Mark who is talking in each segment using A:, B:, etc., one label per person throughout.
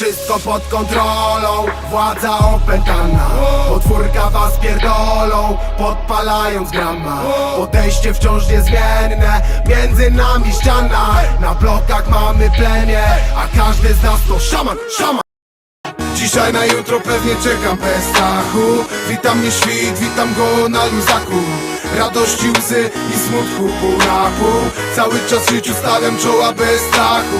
A: Wszystko pod kontrolą, władza opętana Potwórka was pierdolą, podpalając grama. Podejście wciąż niezmienne, między nami ściana. Na blokach mamy plemię, a każdy z nas to szaman, szaman. Dzisiaj na jutro pewnie czekam bez strachu. Witam mnie świt, witam go na luzaku. Radości, łzy i smutku pół na pół Cały czas życiu stawiam czoła bez strachu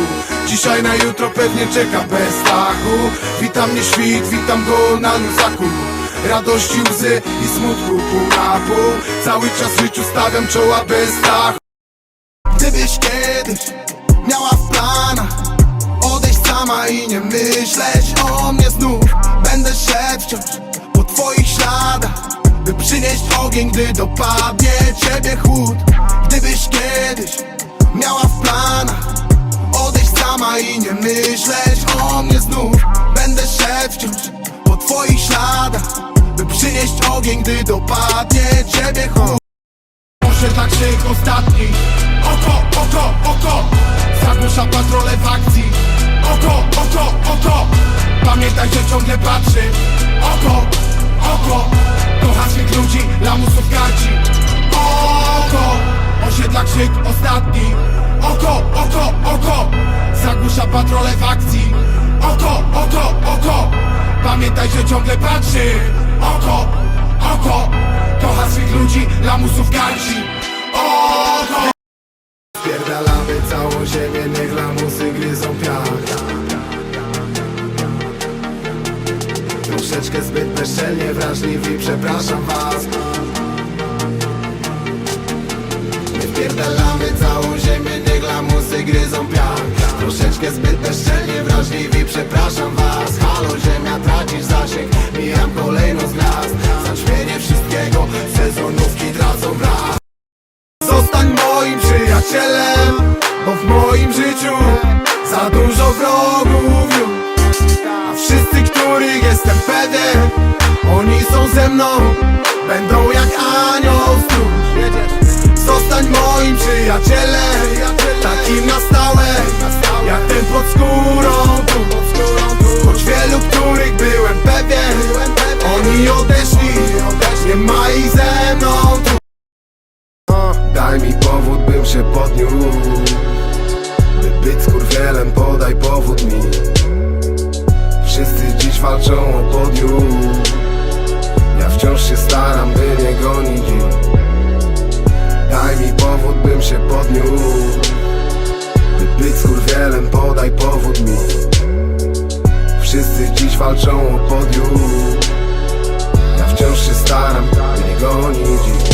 A: Dzisiaj na jutro pewnie czekam bez strachu Witam mnie świt, witam go na luzaku. Radości, łzy i smutku pół na pół Cały czas życiu stawiam czoła bez strachu Gdybyś kiedyś miała w planach Odejść sama i nie myśleć o mnie znów Będę szedł wciąż po twoich śladach By przynieść ogień, gdy dopadnie ciebie chłód. Gdybyś kiedyś miała w planach sama i nie myśleć o mnie znów. Będę szedł wciąż po twoich śladach By przynieść ogień, gdy dopadnie ciebie chłód może tak krzyk ostatni. Oko, oko, oko. Zagłusza patrole w akcji. Oko, oko, oko. Pamiętaj, że ciągle patrzy. Oko, oko. Kocha swych ludzi, lamusów Pamiętaj, że ciągle patrzy. Oko, oko Kocha swych ludzi, lamusów garci Oko. Spierdalamy całą ziemię, niech lamusy gryzą piach. Troszeczkę zbyt bezczelnie wrażliwi, przepraszam was. My całą ziemię, niech lamusy gryzą piach. Troszeczkę zbyt bezczelnie wrażliwi, przepraszam was przyjacielem, bo w moim życiu za dużo wrogów A wszyscy, których jestem pewien, oni są ze mną, będą jak anioł stróż Zostań moim przyjacielem, takim na stałe, jak ten pod skórą się podniósł. By być skurwielem, podaj powód mi. Wszyscy dziś walczą o podium Ja wciąż się staram, by nie gonić Daj mi powód, bym się podniósł. By być skurwielem, podaj powód mi. Wszyscy dziś walczą o podium Ja wciąż się staram, by nie gonić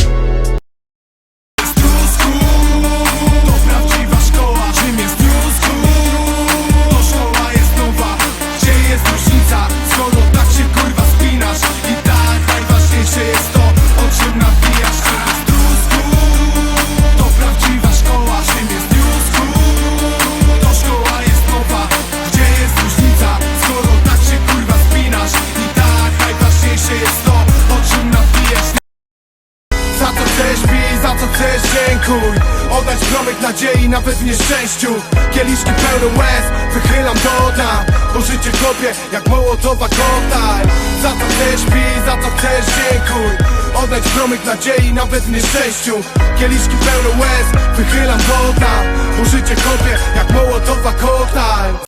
A: chcesz bij, za co chcesz dziękuj. Oddać promyk nadziei nawet w nieszczęściu. Kieliszki pełne łez, wychylam do dna. Bo życie kopie jak mołotowa koktajl Za co chcesz bij, za co chcesz dziękuj. Oddać promyk nadziei nawet w nieszczęściu. Kieliszki pełne łez, wychylam do dna. Bo życie kopie jak mołotowa koktajl